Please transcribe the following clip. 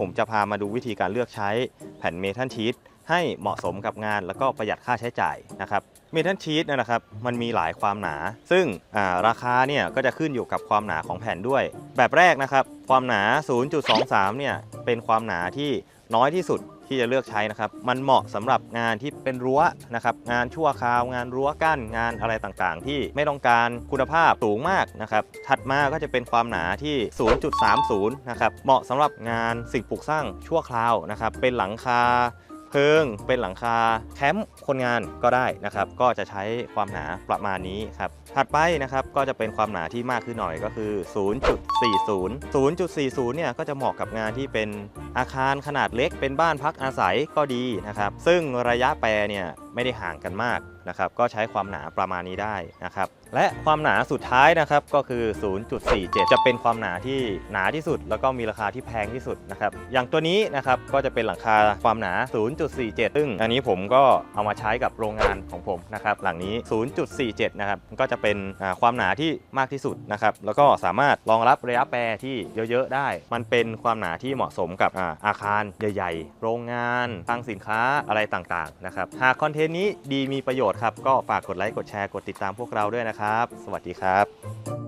ผมจะพามาดูวิธีการเลือกใช้แผ่นเมทัลชีตให้เหมาะสมกับงานแล้วก็ประหยัดค่าใช้จ่ายนะครับเมทัลชีตนะครับมันมีหลายความหนา ซึ่งาราคาเนี่ยก็จะขึ้นอยู่กับความหนาของแผ่นด้วย แบบแรกนะครับ ความหนา 0.23 เนี่ยเป็นความหนาที่น้อยที่สุดที่จะเลือกใช้นะครับ มันเหมาะสำหรับงานที่เป็นรั้วนะครับ งานชั่วคราว งานรั้วกั้น งานอะไรต่างๆ ที่ไม่ต้องการคุณภาพสูงมากนะครับ ถัดมาก็จะเป็นความหนาที่ 0.30 นะครับ เหมาะสำหรับงานสิ่งปลูกสร้างชั่วคราวนะครับ เป็นหลังคาเพิง เป็นหลังคาแคมป์คนงานก็ได้นะครับ ก็จะใช้ความหนาประมาณนี้ครับ ถัดไปนะครับก็จะเป็นความหนาที่มากขึ้นหน่อยก็คือ 0.40 0.40 เนี่ยก็จะเหมาะกับงานที่เป็นอาคารขนาดเล็ก เป็นบ้านพักอาศัยก็ดีนะครับ ซึ่งระยะแปรเนี่ย ไม่ได้ห่างกันมากนะครับก็ใช้ความหนาประมาณนี้ได้นะครับและความหนาสุดท้ายนะครับก็คือ 0.47 จะเป็นความหนาที่หนาที่สุด แล้วก็มีราคาที่แพงที่สุดนะครับอย่างตัวนี้นะครับก็จะเป็นหลังคาความหนา 0.47 ซึ่งอันนี้ผมก็เอามาใช้กับโรงงานของผมนะครับหลังนี้ 0.47 นะครับก็จะเป็นความหนาที่มากที่สุดนะครับแล้วก็สามารถรองรับระยะแปรที่เยอะๆได้ มันเป็นความหนาที่เหมาะสมกับอาอาคารใหญ่ ๆ โรงงานคลังสินค้าอะไรต่างๆนะครับหากคอนเทนต์นี้ดีมีประโยชน์ครับ ก็ฝากกดไลค์กดแชร์กดติดตามพวกเราด้วยนะครับ สวัสดีครับ